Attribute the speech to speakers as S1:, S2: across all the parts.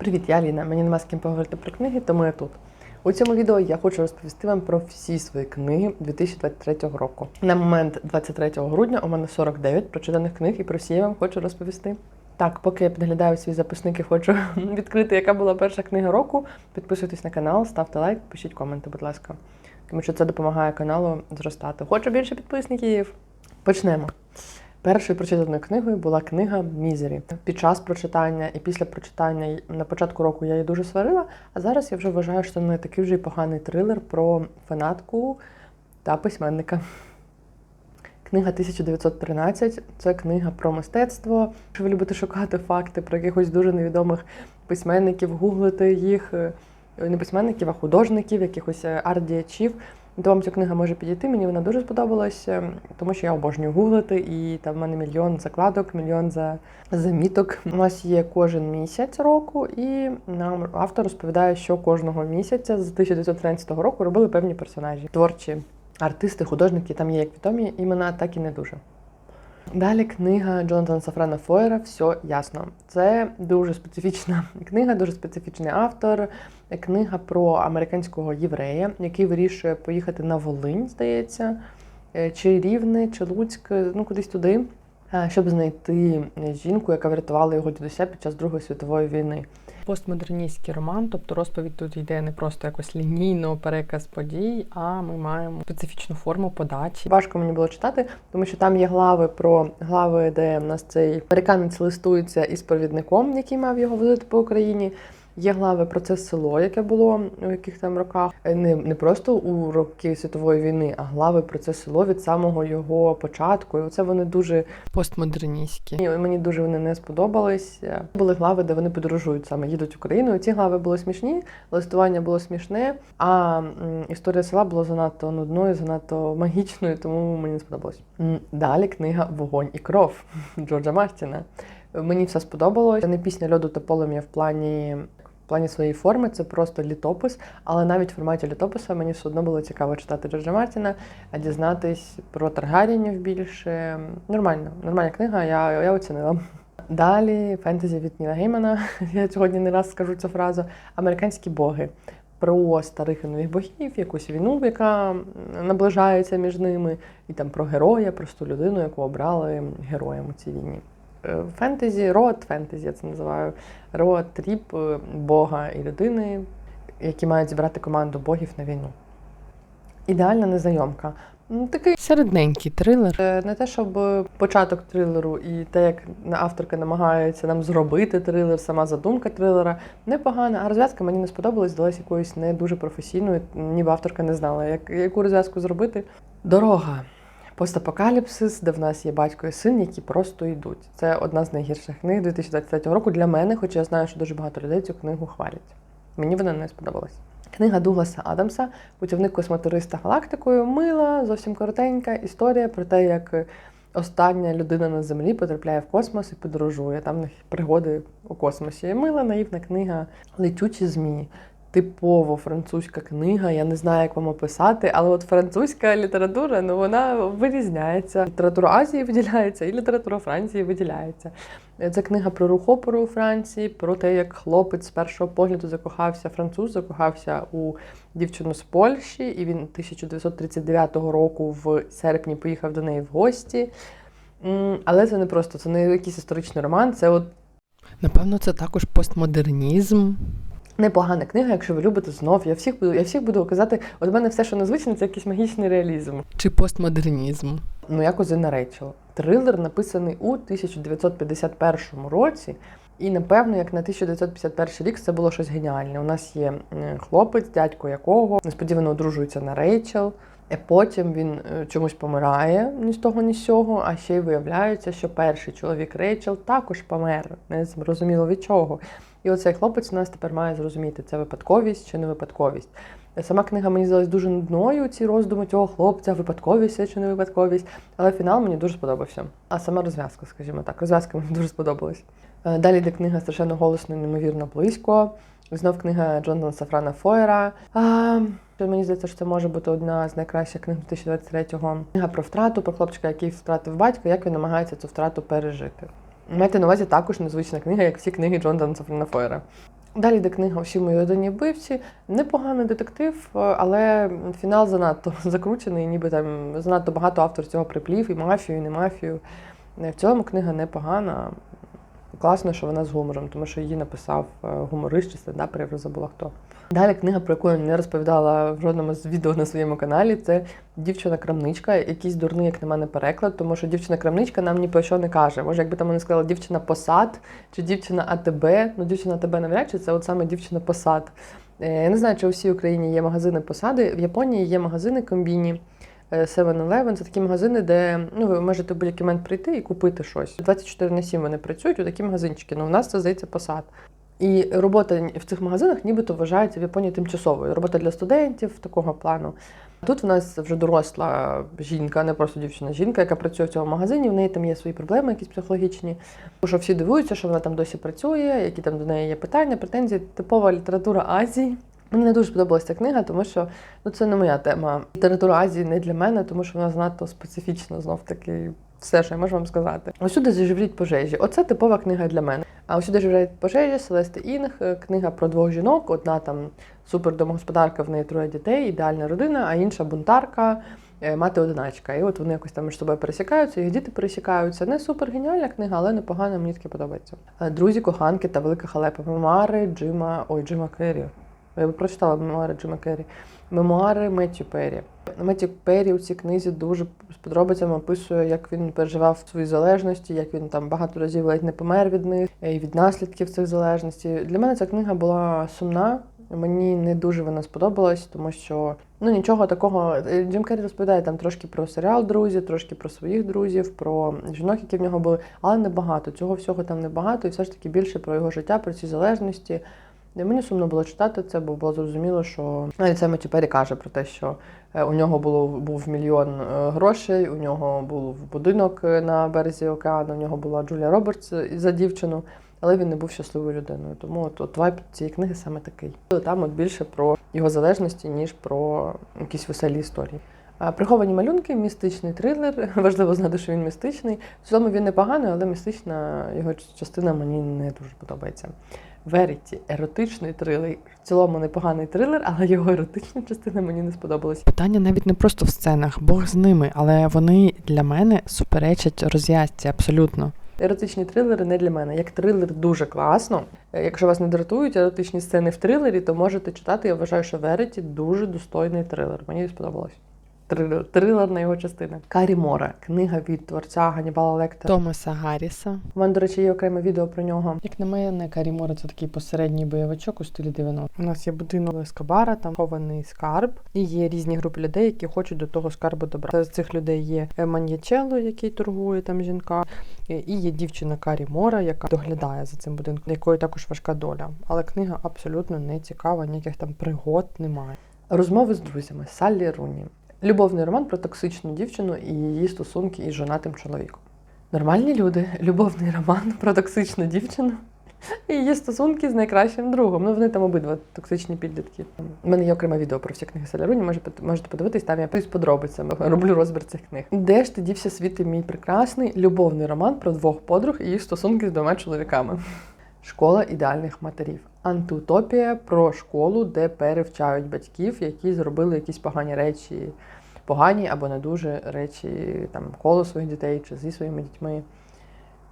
S1: Привіт, я Аліна. Мені нема з ким поговорити про книги, тому я тут. У цьому відео я хочу розповісти вам про всі свої книги 2023 року. На момент 23 грудня у мене 49 прочитаних книг, і про всі я вам хочу розповісти. Так, поки я підглядаю свій записник і хочу відкрити, яка була перша книга року. Підписуйтесь на канал, ставте лайк, пишіть коменти, будь ласка. Тому що це допомагає каналу зростати. Хочу більше підписників. Почнемо. Першою прочитаною книгою була книга Мізері. Під час прочитання і після прочитання на початку року я її дуже сварила, а зараз я вже вважаю, що це не такий вже й поганий трилер про фанатку та письменника. Книга 1913 це книга про мистецтво. Якщо ви любите шукати факти про якихось дуже невідомих письменників, гуглити їх, е, не письменників, а художників, якихось е, арт-діячів, то вам ця книга може підійти. Мені вона дуже сподобалась, е, тому що я обожнюю гуглити, і там в мене мільйон закладок, мільйон за заміток. У нас є кожен місяць року, і нам автор розповідає, що кожного місяця з 1913 року робили певні персонажі. Творчі артисти, художники, там є як відомі імена, так і не дуже. Далі книга Джонатана Сафрана Фойера Все ясно. Це дуже специфічна книга, дуже специфічний автор. Книга про американського єврея, який вирішує поїхати на Волинь, здається, е, чи Рівне, чи Луцьк, ну кудись туди, е, щоб знайти жінку, яка врятувала його дідуся під час Другої світової війни. Постмодерністський роман, тобто розповідь тут йде не просто якось лінійно переказ подій, а ми маємо специфічну форму подачі. Важко мені було читати, тому що там є глави про глави, де в нас цей американець листується із провідником, який мав його возити по Україні. Є глави про це село, яке було у яких там роках, Е, не, не просто у роки світової війни, а глави про це село від самого його початку. І оце вони дуже постмодерністські. І мені дуже вони не сподобались. Е, Були глави, де вони подорожують саме, їдуть Україною. Ці глави були смішні, листування було смішне, а історія села була занадто нудною, занадто магічною, тому мені не сподобалось. Далі книга Вогонь і кров Джорджа Мартіна. Мені все сподобалось. Це не пісня льоду та полум'я в плані. Плані своєї форми це просто літопис, але навіть в форматі літописа мені все одно було цікаво читати Джорджа Мартіна, а дізнатись про Таргарінів більше. Нормально, нормальна книга, я, я оцінила. Далі фентезі від Ніла Геймана. Я сьогодні не раз скажу цю фразу. Американські боги. Про старих і нових богів, якусь війну, яка наближається між ними, і там про героя, просту людину, яку обрали героєм у цій війні. Е, Фентезі, род фентезі, я це називаю. Род тріп е, Бога і людини, які мають зібрати команду богів на війну. Ідеальна незнайомка. Ну, Такий середненький трилер. Е, Не те, щоб початок трилеру і те, як авторка намагається нам зробити трилер, сама задумка трилера непогана, а розв'язка мені не сподобалась, здалась якоюсь не дуже професійною, ніби авторка не знала, як, яку розв'язку зробити. Дорога. Постапокаліпсис, де в нас є батько і син, які просто йдуть. Це одна з найгірших книг 2023 року для мене, хоча я знаю, що дуже багато людей цю книгу хвалять. Мені вона не сподобалась. Книга Дугласа Адамса Путівник космотуриста галактикою. Мила, зовсім коротенька історія про те, як остання людина на землі потрапляє в космос і подорожує. Там них пригоди у космосі. Мила, наївна книга Летючі змії. Типово французька книга, я не знаю, як вам описати, але от французька література, ну вона вирізняється. Література Азії виділяється, і література Франції виділяється. Це книга про рух опору у Франції, про те, як хлопець з першого погляду закохався, француз закохався у дівчину з Польщі, і він 1939 року в серпні поїхав до неї в гості. Але це не просто, це не якийсь історичний роман, це от
S2: Напевно, це також постмодернізм.
S1: Непогана книга, якщо ви любите знов. Я всіх буду, я всіх буду казати, от мене все, що незвичне, це якийсь магічний реалізм.
S2: Чи постмодернізм.
S1: Ну, як Озина Рейчел. Трилер написаний у 1951 році. І напевно, як на 1951 рік це було щось геніальне. У нас є хлопець, дядько якого несподівано одружується на Рейчел. І потім він е, чомусь помирає ні з того, ні з сього. А ще й виявляється, що перший чоловік Рейчел також помер. Не зрозуміло від чого. І оцей хлопець у нас тепер має зрозуміти, це випадковість чи не випадковість. Сама книга мені здалась дуже нудною, ці роздуми цього хлопця, випадковість чи не випадковість. Але фінал мені дуже сподобався. А сама розв'язка, скажімо так, розв'язка мені дуже сподобалась. Е, Далі йде книга страшенно голосно, неймовірно близько. Знов книга Джонатана Сафрана Фойера. А, мені здається, що це може бути одна з найкращих книг 2023-го. Книга про втрату, про хлопчика, який втратив батька, як він намагається цю втрату пережити. Майте на увазі також незвична книга, як всі книги Джонатана Сафрана Фойера. Далі йде книга Всі мої одині вбивці. Непоганий детектив, але фінал занадто закручений, ніби там занадто багато автор цього приплів, і мафію, і не мафію. В цілому книга непогана. Класно, що вона з гумором, тому що її написав е, гуморист чи стендапер, я вже забула хто. Далі книга, про яку я не розповідала в жодному з відео на своєму каналі, це дівчина-крамничка, якийсь дурний, як на мене, переклад, тому що дівчина-крамничка нам ні про що не каже. Може, якби там вони сказали дівчина посад чи дівчина АТБ, ну дівчина АТБ навряд чи це от саме дівчина посад. Е, Я не знаю, чи у всій Україні є магазини посади. В Японії є магазини комбіні. Е, 7-Eleven – це такі магазини, де ну, ви можете в будь-який момент прийти і купити щось. 24 на 7 вони працюють у такі магазинчики. Ну, у нас це здається посад. І робота в цих магазинах нібито вважається в Японії тимчасовою. Робота для студентів такого плану. Тут в нас вже доросла жінка, не просто дівчина, жінка, яка працює в цьому магазині. В неї там є свої проблеми, якісь психологічні. Тому що всі дивуються, що вона там досі працює, які там до неї є питання, претензії. Типова література Азії. Мені не дуже сподобалася ця книга, тому що ну це не моя тема. Література Азії не для мене, тому що вона занадто специфічна, знов таки. Все, що я можу вам сказати. Усюди заживріть пожежі. Оце типова книга для мене. А усюди заживріть пожежі, Селести Інг, е, книга про двох жінок. Одна там супердомогосподарка, в неї троє дітей, ідеальна родина, а інша бунтарка, е, мати одиначка. І от вони якось там між собою пересікаються, їх діти пересікаються. Не супер геніальна книга, але непогана, мені таке подобається. Е, Друзі, коханки та велика халепа. Мемуари Джима. Ой, Джима Керрі. Я прочитала мемуари Джима Керрі. Мемуари Меттю Перрі. Меттю Перрі у цій книзі дуже з подробицями описує, як він переживав свої залежності, як він там багато разів ледь не помер від них і від наслідків цих залежностей. Для мене ця книга була сумна. Мені не дуже вона сподобалась, тому що ну нічого такого. Джим Керрі розповідає там трошки про серіал друзі, трошки про своїх друзів, про жінок, які в нього були, але небагато. Цього всього там небагато, і все ж таки більше про його життя, про ці залежності. І мені сумно було читати це, бо було зрозуміло, що навіть це Метю Перрі каже про те, що е, у нього було був мільйон е, грошей, у нього був будинок е, на березі океану, у нього була Джулія Робертс за дівчину, але він не був щасливою людиною. Тому от, от вайб цієї книги саме такий. Там от більше про його залежності, ніж про якісь веселі історії. Приховані малюнки, містичний трилер. Важливо знати, що він містичний. В цілому він непоганий, але містична його частина мені не дуже подобається. Веріті, еротичний трилер. В цілому непоганий трилер, але його еротична частина мені не сподобалась.
S2: Питання навіть не просто в сценах, Бог з ними, але вони для мене суперечать розв'язці абсолютно.
S1: Еротичні трилери не для мене. Як трилер дуже класно. Е, Якщо вас не дратують еротичні сцени в трилері, то можете читати. Я вважаю, що Веріті дуже достойний трилер. Мені сподобалось. Трилер, трилерна його частина. Карі Мора, книга від творця Ганнібала Лектора.
S2: Томаса Гарріса.
S1: У мене, до речі, є окреме відео про нього.
S2: Як на мене, Карі Мора це такий посередній бойовичок у стилі 90
S1: У нас є будинок Ескобара, там хований скарб, і є різні групи людей, які хочуть до того скарбу добра. З цих людей є Маньячело, який торгує там жінка, і є дівчина Карі Мора, яка доглядає за цим будинком, якої також важка доля. Але книга абсолютно не цікава, ніяких там пригод немає. Розмови з друзями Саллі Руні. Любовний роман про токсичну дівчину і її стосунки із жонатим чоловіком. Нормальні люди, любовний роман про токсичну дівчину і її стосунки з найкращим другом. Ну вони там обидва токсичні підлітки. У мене є окреме відео про всі книги Соляруні, можете, можете подивитись, там я з подробицями роблю розбір цих книг. Де ж ти дівся світи мій прекрасний любовний роман про двох подруг і їх стосунки з двома чоловіками. Школа ідеальних матерів. Антиутопія про школу, де перевчають батьків, які зробили якісь погані речі, погані або не дуже речі там коло своїх дітей чи зі своїми дітьми.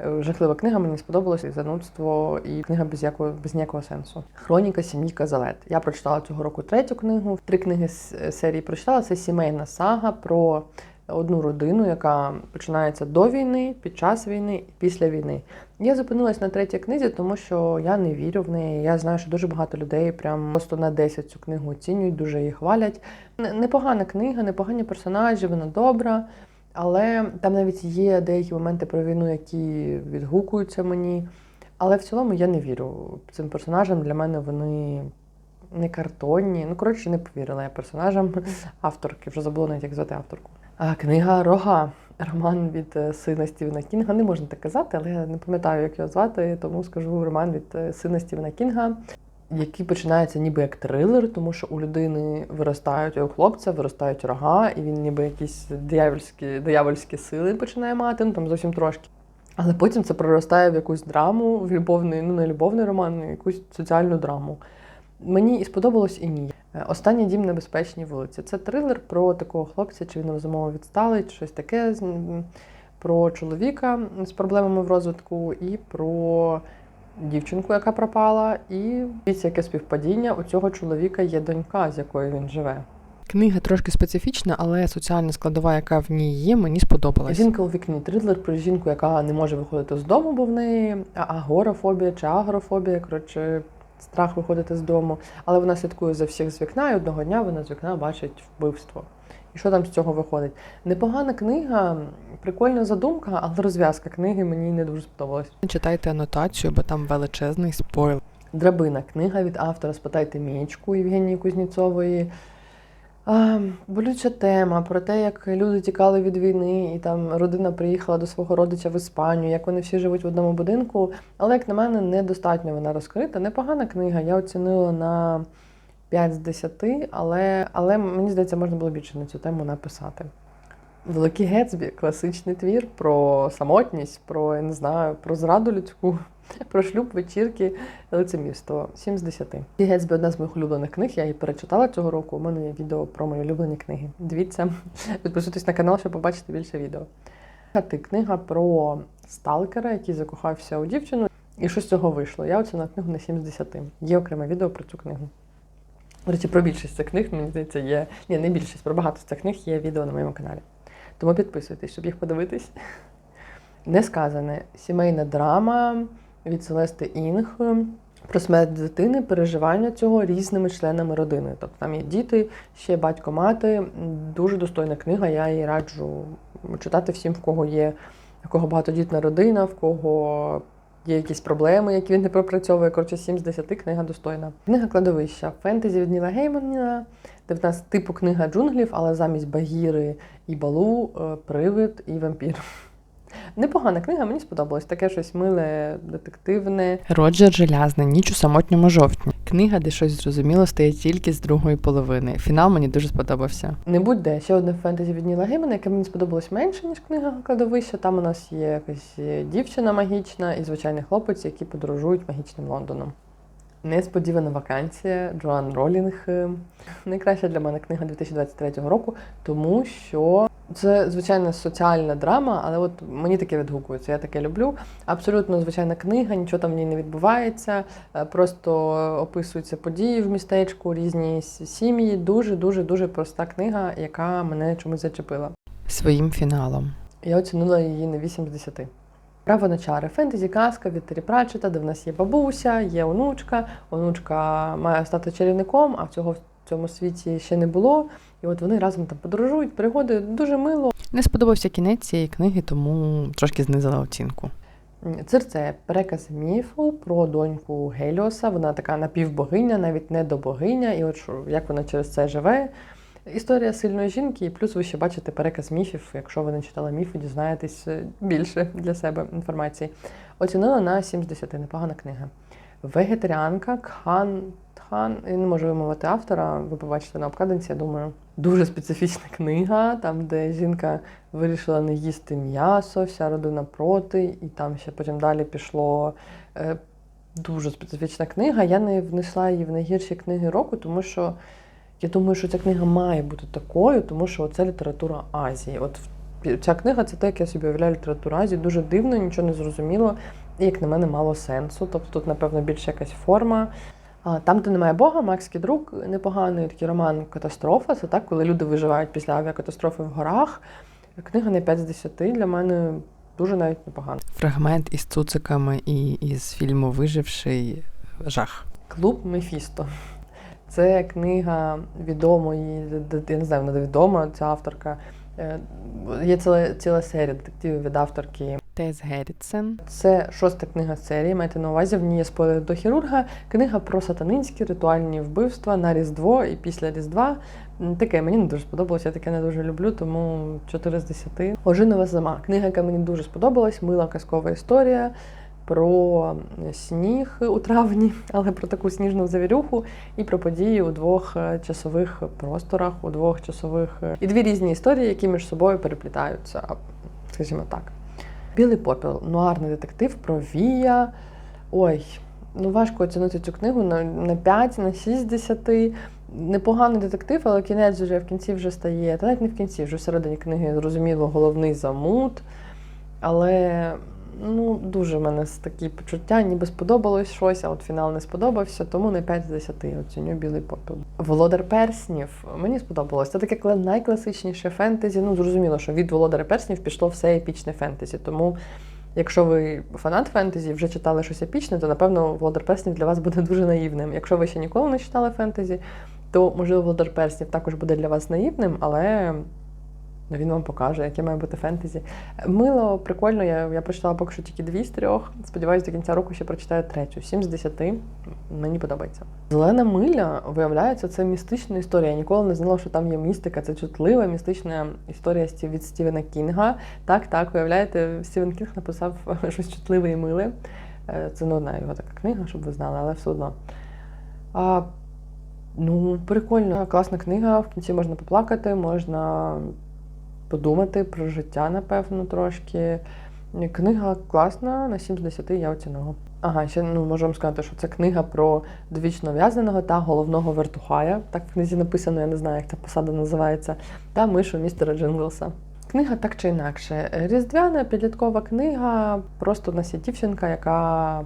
S1: Е, Жахлива книга, мені сподобалося і занудство, і книга без якого без ніякого сенсу. Хроніка сім'ї Казалет. Я прочитала цього року третю книгу. Три книги з е, серії прочитала. Це сімейна сага про одну родину, яка починається до війни, під час війни і після війни. Я зупинилась на третій книзі, тому що я не вірю в неї. Я знаю, що дуже багато людей прям просто на 10 цю книгу оцінюють, дуже її хвалять. Непогана книга, непогані персонажі, вона добра. Але там навіть є деякі моменти про війну, які відгукуються мені. Але в цілому я не вірю цим персонажам. Для мене вони не картонні. Ну, коротше, не повірила я персонажам авторки. Вже забула навіть, як звати авторку. Книга Рога. Роман від е, сина Стівена Кінга. Не можна так казати, але я не пам'ятаю, як його звати, тому скажу роман від е, сина Стівена Кінга, який починається ніби як трилер, тому що у людини виростають у хлопця, виростають рога, і він ніби якісь диявольські, диявольські сили починає мати, ну там зовсім трошки. Але потім це проростає в якусь драму, в любовний, ну не любовний роман, а якусь соціальну драму. Мені і сподобалось, і ні. Е, Останній дім на безпечній вулиці. Це трилер про такого хлопця, чи він розумово відсталий, чи щось таке, про чоловіка з проблемами в розвитку, і про дівчинку, яка пропала. І дивіться, яке співпадіння у цього чоловіка є донька, з якою він живе.
S2: Книга трошки специфічна, але соціальна складова, яка в ній є, мені сподобалась.
S1: Жінка у вікні трилер про жінку, яка не може виходити з дому, бо в неї а- агорафобія чи агорафобія, коротше, страх виходити з дому. Але вона слідкує за всіх з вікна, і одного дня вона з вікна бачить вбивство. І що там з цього виходить? Непогана книга, прикольна задумка, але розв'язка книги мені не дуже сподобалась.
S2: Читайте анотацію, бо там величезний спойл.
S1: Драбина книга від автора Спитайте Мічку Євгенії Кузнєцової. Болюча тема про те, як люди тікали від війни, і там родина приїхала до свого родича в Іспанію, як вони всі живуть в одному будинку. Але, як на мене, недостатньо вона розкрита. Непогана книга. Я оцінила на 5 з 10, але, але мені здається, можна було більше на цю тему написати. Великий Гетсбі класичний твір про самотність, про я не знаю, про зраду людську, про шлюб, вечірки, лицемірство. 7 з 10. І Гетсбі одна з моїх улюблених книг. Я її перечитала цього року. У мене є відео про мої улюблені книги. Дивіться, підписуйтесь на канал, щоб побачити більше відео. Ти книга про сталкера, який закохався у дівчину, і що з цього вийшло. Я оцінила книгу на 7 з 10. Є окреме відео про цю книгу. До речі, про більшість цих книг, мені здається, є. Ні, не більшість, про багато цих книг є відео на моєму каналі. Тому підписуйтесь, щоб їх подивитись. Несказане сімейна драма від Селести Інг про смерть дитини, переживання цього різними членами родини. Тобто там є діти, ще батько, мати. Дуже достойна книга. Я її раджу читати всім, в кого є, в кого багатодітна родина, в кого є якісь проблеми, які він не пропрацьовує. Коротше, 7 з 10 книга достойна. Книга кладовища. Фентезі від Ніла Геймана, де в нас типу книга джунглів, але замість Багіри і Балу, е, привид і вампір. Непогана книга, мені сподобалось. Таке щось миле, детективне.
S2: Роджер Желязний, ніч у самотньому жовтні. Книга, де щось зрозуміло стає тільки з другої половини. Фінал мені дуже сподобався.
S1: Не будь-де ще одне фентезі від Ніла Геймана, яке мені сподобалось менше, ніж книга кладовища. Там у нас є якась е, дівчина магічна і звичайний хлопець, які подорожують магічним Лондоном. Несподівана вакансія Джоан Ролінг. Е, Найкраща для мене книга 2023 року, тому що це звичайно соціальна драма, але от мені таке відгукується. Я таке люблю. Абсолютно звичайна книга, нічого там в ній не відбувається. е, Просто описуються події в містечку, різні сім'ї. Дуже, дуже, дуже проста книга, яка мене чомусь зачепила.
S2: Своїм фіналом.
S1: Я оцінила її на 8 з 10. Право на чари. Фентезі казка від Террі Пратчета, де в нас є бабуся, є онучка. Онучка має стати чарівником, а цього в цьому світі ще не було. І от вони разом там подорожують, пригоди дуже мило.
S2: Не сподобався кінець цієї книги, тому трошки знизила оцінку.
S1: Цирце переказ міфу про доньку Геліоса. Вона така напівбогиня, навіть не добогиня, і от як вона через це живе. Історія сильної жінки, і плюс ви ще бачите переказ міфів. Якщо ви не читали міфи, дізнаєтесь е, більше для себе інформації. Оцінила на 7 з 10, непогана книга. Вегетаріанка Кхан. Тхан, я не можу вимовити автора, ви побачите на обкладинці, я думаю. Дуже специфічна книга, там, де жінка вирішила не їсти м'ясо, вся родина проти, і там ще потім далі пішло. Е, дуже специфічна книга. Я не внесла її в найгірші книги року, тому що я думаю, що ця книга має бути такою, тому що це література Азії. От ця книга це те, як я собі уявляю літературу Азії. Дуже дивно, нічого не зрозуміло, і як на мене, мало сенсу. Тобто тут, напевно, більше якась форма. Там, де немає Бога, Макський друг непоганий такий роман Катастрофа. Це так, коли люди виживають після авіакатастрофи в горах. Книга не 5 з 10 для мене дуже навіть непогана.
S2: Фрагмент із цуциками і із фільму Виживший жах.
S1: Клуб Мефісто. Це книга відомої, я не знаю, вона відома, ця авторка. Е, Є ціла, ціла серія детективів від авторки.
S2: Тес Геррітсен.
S1: Це шоста книга серії. Майте на увазі, в ній є спойлер до хірурга. Книга про сатанинські ритуальні вбивства на Різдво і після Різдва. Таке мені не дуже сподобалося, я таке не дуже люблю, тому 4 з 10. Ожинова зима. Книга, яка мені дуже сподобалась, мила казкова історія. Про сніг у травні, але про таку сніжну завірюху і про події у двох е, часових просторах, у двох часових е, і дві різні історії, які між собою переплітаються, скажімо так. Білий попіл, нуарний детектив про Вія. Ой, ну важко оцінити цю книгу на, на 5, на 6 з 10. Непоганий детектив, але кінець вже в кінці вже стає. Та навіть не в кінці, вже всередині книги зрозуміло головний замут. Але ну, дуже в мене такі почуття, ніби сподобалось щось, а от фінал не сподобався, тому не 5 з 10 оціню білий попіл. Володар перснів мені сподобалось. Це таке кла- найкласичніше фентезі. Ну, зрозуміло, що від володаря перснів пішло все епічне фентезі. Тому, якщо ви фанат фентезі, вже читали щось епічне, то напевно Володар перснів для вас буде дуже наївним. Якщо ви ще ніколи не читали фентезі, то можливо Володар перснів також буде для вас наївним, але. Ну, Він вам покаже, яке має бути фентезі. Мило, прикольно, я, я прочитала поки що тільки дві з трьох. Сподіваюсь, до кінця року ще прочитаю третю. Сім з десяти. Мені подобається. Зелена миля, виявляється, це містична історія. Я ніколи не знала, що там є містика. Це чутлива містична історія від Стівена Кінга. Так, так, виявляєте, Стівен Кінг написав щось чутливе і миле. Е, Це не одна його така книга, щоб ви знали, але все одно. А, ну, прикольно, класна книга. В кінці можна поплакати, можна подумати про життя, напевно, трошки. Книга класна, на 7 з 10 я оцінила. Ага, ще ну, можу вам сказати, що це книга про довічно в'язненого та головного вертухая. Так в книзі написано, я не знаю, як ця посада називається, та мишу містера Джинглса. Книга так чи інакше. Різдвяна підліткова книга, просто нас дівчинка, яка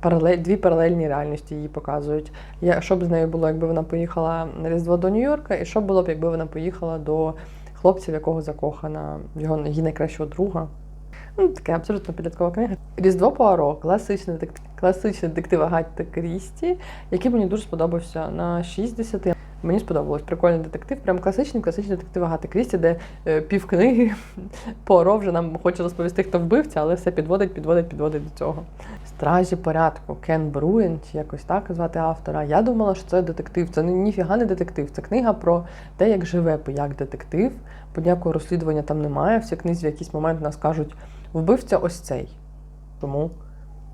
S1: паралель, дві паралельні реальності її показують. Я, що б з нею було, якби вона поїхала на Різдво до Нью-Йорка, і що було б, якби вона поїхала до хлопця, в якого закохана, його її найкращого друга. Ну, таке абсолютно підліткова книга. Різдво Пуаро, класичний детектив, класичний детектив Агатти Крісті, який мені дуже сподобався на 6 з 10. Мені сподобалось. Прикольний детектив, прям класичний, класичний детектив Агати Крісті, де е, пів книги Пуаро вже нам хоче розповісти, хто вбивця, але все підводить, підводить, підводить до цього. Стражі порядку, Кен Бруєн, чи якось так звати автора. Я думала, що це детектив. Це ні- ніфіга не детектив. Це книга про те, як живе як детектив. Бо ніякого розслідування там немає. Всі книзі в якийсь момент нас кажуть, вбивця ось цей. Тому,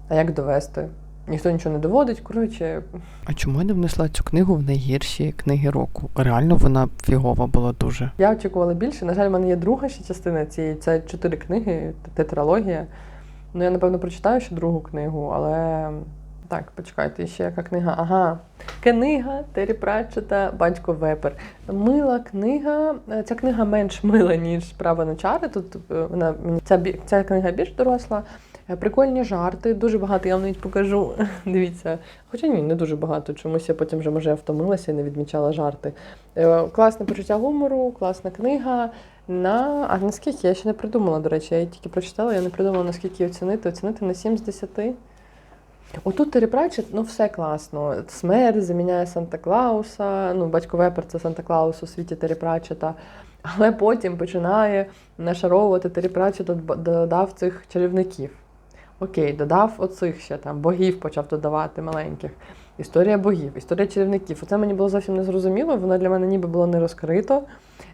S1: а як довести? Ніхто нічого не доводить. Коротше,
S2: А чому я не внесла цю книгу в найгірші книги року? Реально вона фігова була дуже.
S1: я очікувала більше. На жаль, в мене є друга ще частина цієї. Це чотири книги, тетралогія. Ну, я, напевно, прочитаю ще другу книгу, але. Так, почекайте, ще яка книга. Ага. Книга Террі Пратчета, Батько Вепер. Мила книга. Е, Ця книга менш мила, ніж Право на чари. Тут е, вона мені ця, ця книга більш доросла. Е, Прикольні жарти, дуже багато, я вам навіть покажу. Дивіться. Хоча ні, не дуже багато. Чомусь я потім вже може втомилася і не відмічала жарти. Е, Класне почуття гумору, класна книга. На а наскільки я ще не придумала, до речі, я її тільки прочитала, я не придумала, наскільки її оцінити. Оцінити на 7 з 10. Отут Террі Пратчет, ну все класно. Смерть заміняє Санта Клауса. Ну, батько Вепер це Санта Клаус у світі Террі Пратчета. Але потім починає нашаровувати Террі Пратчет, дод- додав цих чарівників. Окей, додав оцих ще там, богів почав додавати маленьких. Історія богів, історія чарівників. Оце мені було зовсім незрозуміло, воно для мене ніби було не розкрито.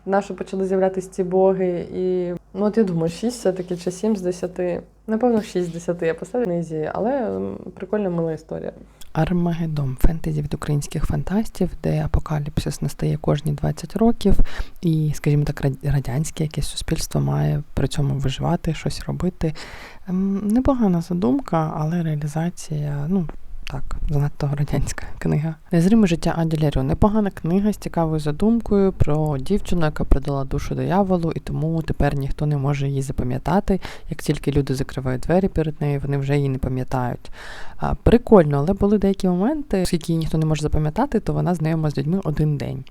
S1: Нащо почали з'являтися ці боги. І ну от я думаю, 6 все-таки чи 7 з 10. Напевно, 6 з 10 я поставлю низі, але прикольна мила історія.
S2: Армагеддон фентезі від українських фантастів, де апокаліпсис настає кожні 20 років, і, скажімо так, рад- радянське якесь суспільство має при цьому виживати, щось робити. Непогана задумка, але реалізація, ну. Так, занадто радянська книга. Незриме життя Аді. Непогана книга з цікавою задумкою про дівчину, яка продала душу дияволу, і тому тепер ніхто не може її запам'ятати. Як тільки люди закривають двері перед нею, вони вже її не пам'ятають. Прикольно, але були деякі моменти, оскільки її ніхто не може запам'ятати, то вона знайома з людьми один день.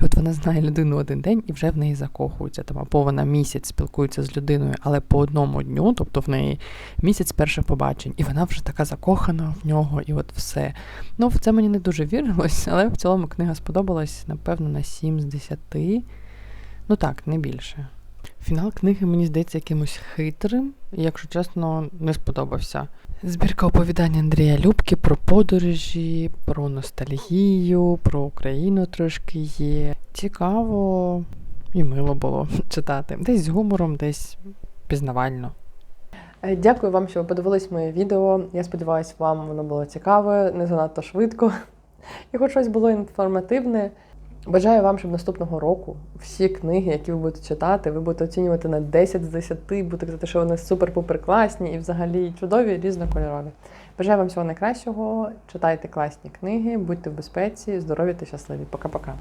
S2: І от вона знає людину один день і вже в неї закохується. Там, або вона місяць спілкується з людиною, але по одному дню, тобто в неї місяць перших побачень, і вона вже така закохана в нього, і от все. Ну, в це мені не дуже вірилось, але в цілому книга сподобалась, напевно, на 7 з 10. Ну так, не більше. Фінал книги мені здається якимось хитрим, і, якщо чесно, не сподобався. Збірка оповідань Андрія Любки про подорожі, про ностальгію, про Україну трошки є. Цікаво і мило було читати. Десь з гумором, десь пізнавально.
S1: Е, Дякую вам, що ви подивились моє відео. Я сподіваюся, вам воно було цікаве, не занадто швидко. І хоч щось було інформативне. Бажаю вам, щоб наступного року всі книги, які ви будете читати, ви будете оцінювати на 10 з 10, будете казати, що вони супер-пупер класні і взагалі чудові, різнокольорові. Бажаю вам всього найкращого, читайте класні книги, будьте в безпеці, здорові та щасливі. Пока-пока.